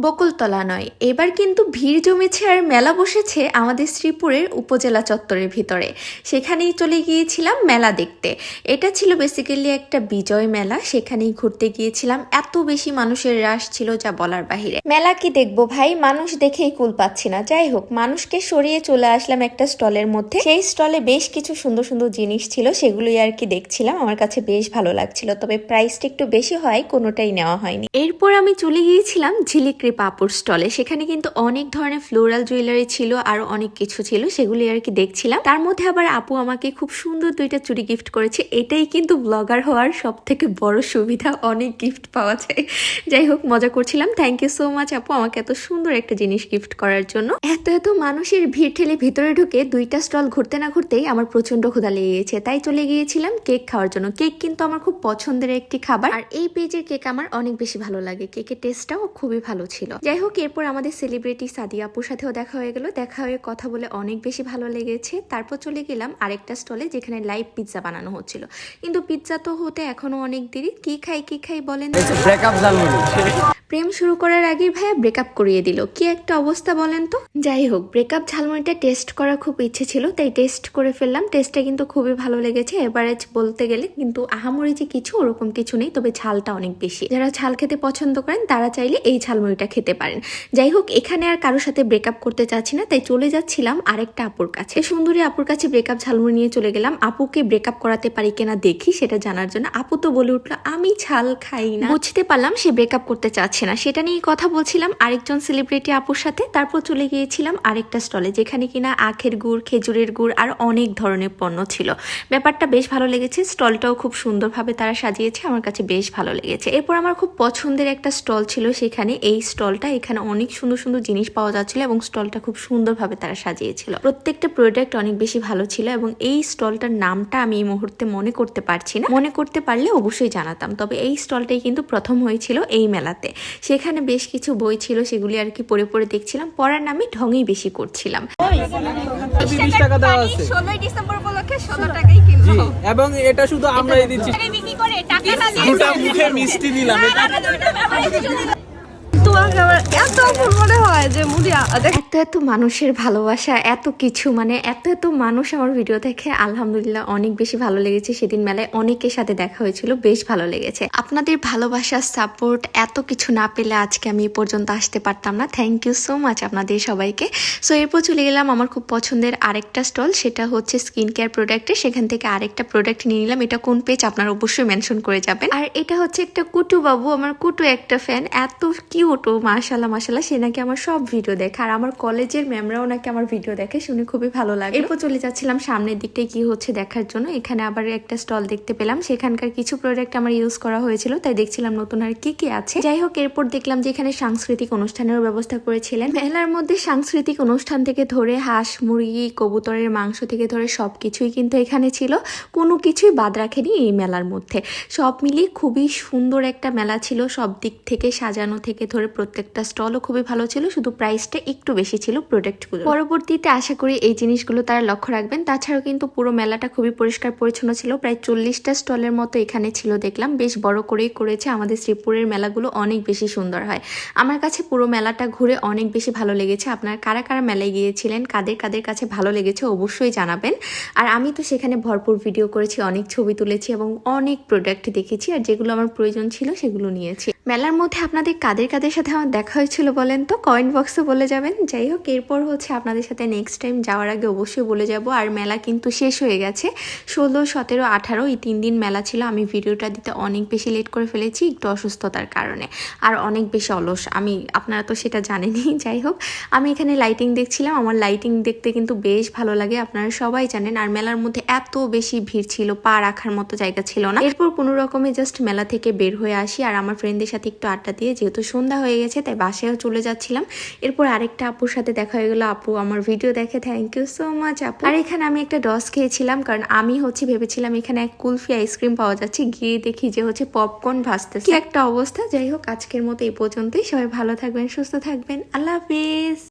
বকুলতলা নয়। এবার কিন্তু ভিড় জমেছে আর মেলা বসেছে আমাদের শ্রীপুরের উপজেলা চত্বরের ভিতরে। সেখানেই চলে গিয়েছিলাম মেলা দেখতে। এটা ছিল বেসিক্যালি একটা বিজয় মেলা। সেখানেই ঘুরতে গিয়েছিলাম। এত বেশি মানুষের রাশ ছিল যা বলার বাহিরে। মেলা কি দেখব ভাই? মানুষ দেখেই কুল পাচ্ছি না। যাই হোক, মানুষকে সরিয়ে চলে আসলাম একটা স্টলের মধ্যে। সেই স্টলে বেশ কিছু সুন্দর সুন্দর জিনিস ছিল। সেগুলোই আর কি দেখছিলাম। আমার কাছে বেশ ভালো লাগছিল। তবে প্রাইসটা একটু বেশি হয়, কোনোটাই নেওয়া হয়নি। এরপর আমি চলে গিয়েছিলাম ঝিলিকৃপা পাপুর স্টলে, সেখানে কিন্তু অনেক ধরনের ফ্লোরাল জুয়েলারি ছিল আর অনেক কিছু ছিল, সেগুলি আর কি দেখছিলাম। তার মধ্যে আবার আপু আমাকে খুব সুন্দর দুইটা চুড়ি গিফট করেছে, এটাই কিন্তু ব্লগার হওয়ার সব থেকে বড় সুবিধা, অনেক গিফট পাওয়া যায়। যাই হোক, মজা করছিলাম। থ্যাংক ইউ সো মাচ আপু আমাকে এত সুন্দর একটা জিনিস গিফট করার জন্য। এত এত মানুষের ভিড় ঠেলে ভিতরে ঢুকে দুইটা স্টল ঘুরতে না ঘুরতেই আমার প্রচণ্ড ক্ষুধা লেগে গেছে তাই চলে গিয়েছিলাম কেক খাওয়ার জন্য। কেক কিন্তু আমার খুব পছন্দের একটি খাবার। আর এই পেজের কেক আমার অনেক বেশি ভালো লাগে। কেকের টেস্টটাও খুবই ভালো ছিল। যাই হোক, এরপর আমাদের সেলিব্রিটি সাদিয়া আপুর সাথেও দেখা হয়ে গেল। দেখা হয়ে কথা বলে অনেক বেশি ভালো লেগেছে। তারপর চলে গেলাম আরেকটা স্টলে যেখানে লাইভ পিৎজা বানানো হচ্ছিল। কিন্তু পিৎজা তো হতে এখনও অনেক দেরি। কি খাই কি খাই বলেন? প্রেম শুরু করার আগে ভাইয়া ব্রেকআপ করিয়ে দিল। কি একটা অবস্থা বলেন তো? যাই হোক ব্রেকআপ ঝালমুড়িটা টেস্ট করার খুব ইচ্ছে ছিল, তাই টেস্ট করে ফেললাম। টেস্টটা কিন্তু খুবই ভালো লেগেছে এভারেজ বলতে গেলে। কিন্তু আহামরি যে কিছু, ওরকম কিছু নেই, তবে ঝালটা অনেক বেশি। যারা ঝাল খেতে পছন্দ করেন, তারা চাইলে এই ঝালমুড়িটা খেতে পারেন। যাই হোক, এখানে আর কারোর সাথে ব্রেকআপ করতে চাচ্ছি না, তাই চলে যাচ্ছিলাম আরেকটা আপুর কাছে। সুন্দরী আপুর কাছে ব্রেকআপ ঝালমুড়ি নিয়ে চলে গেলাম। আপুকে ব্রেকআপ করাতে পারি কিনা দেখি, সেটা জানার জন্য। আপু তো বলে উঠল, আমি ঝাল খাই না। বুঝতে পারলাম সে ব্রেকআপ করতে চাচ্ছে না। সেটা নিয়ে কথা বলছিলাম আরেকজন সেলিব্রিটি আপুর সাথে। তারপর চলে গিয়েছিলাম আরেকটা স্টলে যেখানে কিনা আখের গুড়, খেজুরের গুড় আর অনেক ধরনের পণ্য ছিল। ব্যাপারটা বেশ ভালো লেগেছে। স্টলটাও খুব সুন্দরভাবে তারা সাজিয়েছে। আমার কাছে বেশ ভালো লেগেছে। এরপর আমার খুব পছন্দের একটা স্টল ছিল সেখানে। এই স্টলটা এখানে অনেক সুন্দর সুন্দর জিনিস পাওয়া যাচ্ছিল এবং স্টলটা খুব সুন্দরভাবে তারা সাজিয়েছিল। প্রত্যেকটা প্রোডাক্ট অনেক বেশি ভালো ছিল এবং এই স্টলটার নামটা আমি এই মুহূর্তে মনে করতে পারছি না। মনে করতে পারলে অবশ্যই জানাতাম। তবে এই স্টলটাই কিন্তু প্রথম হয়েছিল এই মেলাতে। সেখানে বেশ কিছু বই ছিল সেগুলি আর কি পড়ে পড়ে দেখছিলাম পড়ার নামে ঢঙই বেশি করছিলাম টাকা দেওয়া আছে ডিসেম্বর উপলক্ষে টাকাই কিনবো এবং এটা শুধু আমরাই দিচ্ছি টাকা না দিয়ে মিষ্টি দিলাম এত এত মানুষের ভালোবাসা, এত কিছু মানে এত এত মানুষ আমার ভিডিও দেখে আলহামদুলিল্লাহ অনেক বেশি ভালো লেগেছে। সেদিন মেলায় অনেকের সাথে দেখা হয়েছিল, বেশ ভালো লেগেছে। আপনাদের ভালোবাসা সাপোর্ট এত কিছু না পেলে আজকে আমি এ পর্যন্ত আসতে পারতাম না। থ্যাংক ইউ সো মাচ আপনাদের সবাইকে। সো এরপর চলে গেলাম আমার খুব পছন্দের আরেকটা স্টল সেটা হচ্ছে স্কিন কেয়ার প্রোডাক্টের সেখান থেকে আরেকটা প্রোডাক্ট নিয়ে নিলাম। এটা কোন পেজ আপনারা অবশ্যই মেনশন করে যাবেন। আর এটা হচ্ছে একটা কুটু বাবু আমার কুটু একটা ফ্যান এত কিউট ও মাশাল্লাহ মাশাল্লাহ সে নাকি আমার সব ভিডিও দেখে। আর আমার কলেজের ম্যামরাও নাকি আমার ভিডিও দেখে শুনে খুবই ভালো লাগে এরপর চলে যাচ্ছিলাম সামনের দিকটায় কি হচ্ছে দেখার জন্য। এখানে আবার একটা স্টল দেখতে পেলাম। সেখানকার কিছু প্রোডাক্ট আমার ইউজ করা হয়েছিল, তাই দেখছিলাম নতুন আর কি কি আছে। যাই হোক, এরপর দেখলাম যে এখানে সাংস্কৃতিক অনুষ্ঠানেরও ব্যবস্থা করেছিলেন। মেলার মধ্যে সাংস্কৃতিক অনুষ্ঠান থেকে ধরে হাঁস, মুরগি, কবুতরের মাংস থেকে ধরে সব কিছুই কিন্তু এখানে ছিল। কোনো কিছুই বাদ রাখেনি এই মেলার মধ্যে। সব মিলিয়ে খুবই সুন্দর একটা মেলা ছিল। সব দিক থেকে সাজানো থেকে ধরে প্রত্যেকটা স্টলও খুবই ভালো ছিল, শুধু প্রাইসটা একটু বেশি ছিল প্রোডাক্টগুলো পরবর্তীতে আশা করি এই জিনিসগুলো তারা লক্ষ্য রাখবেন। তাছাড়াও কিন্তু পুরো মেলাটা খুবই পরিষ্কার পরিচ্ছন্ন ছিল, প্রায় চল্লিশটা স্টলের মতো এখানে ছিল দেখলাম। বেশ বড় করেই করেছে, আমাদের শ্রীপুরের মেলাগুলো অনেক বেশি সুন্দর হয়। আমার কাছে পুরো মেলাটা ঘুরে অনেক বেশি ভালো লেগেছে। আপনার কারা কারা মেলায় গিয়েছিলেন, কাদের কাদের কাছে ভালো লেগেছে অবশ্যই জানাবেন। আর আমি তো সেখানে ভরপুর ভিডিও করেছি, অনেক ছবি তুলেছি এবং অনেক প্রোডাক্ট দেখেছি, আর যেগুলো আমার প্রয়োজন ছিল সেগুলো নিয়েছি। মেলার মধ্যে আপনাদের কাদের কাদের আমার দেখা হয়েছিল বলেন তো কমেন্ট বক্সে বলে যাবেন। যাই হোক, এরপর হচ্ছে আপনাদের সাথে নেক্সট টাইম যাওয়ার আগে অবশ্যই বলে যাব। আর মেলা কিন্তু শেষ হয়ে গেছে। ষোলো, সতেরো, আঠারো এই তিন দিন মেলা ছিল। আমি ভিডিওটা দিতে অনেক বেশি লেট করে ফেলেছি একটু অসুস্থতার কারণে। আর অনেক বেশি অলস। আমি, আপনারা তো সেটা জানেনই। যাই হোক, আমি এখানে লাইটিং দেখছিলাম। আমার লাইটিং দেখতে কিন্তু বেশ ভালো লাগে। আপনারা সবাই জানেন, আর মেলার মধ্যে এত বেশি ভিড় ছিল, পা রাখার মতো জায়গা ছিল না। এরপর কোনো রকমে জাস্ট মেলা থেকে বের হয়ে আসি। আর আমার ফ্রেন্ডদের সাথে একটু আড্ডা দিয়ে, যেহেতু সন্ধ্যা হয়ে গেছে, তাই বাসায়ও চলে যাচ্ছিলাম। এরপর আরেকটা আপুর সাথে দেখা হয়ে গেলো। আপু আমার ভিডিও দেখে থ্যাংক ইউ সো মাচ আপু। আর এখানে আমি একটা ডস খেয়েছিলাম, কারণ আমি হচ্ছে ভেবেছিলাম এখানে এক কুলফি আইসক্রিম পাওয়া যাচ্ছে। গিয়ে দেখি যে হচ্ছে পপকর্ন ভাসতেছে একটা অবস্থা। যাই হোক, আজকের মতো এই পর্যন্তই। সবাই ভালো থাকবেন, সুস্থ থাকবেন। আল্লাহ হাফিজ।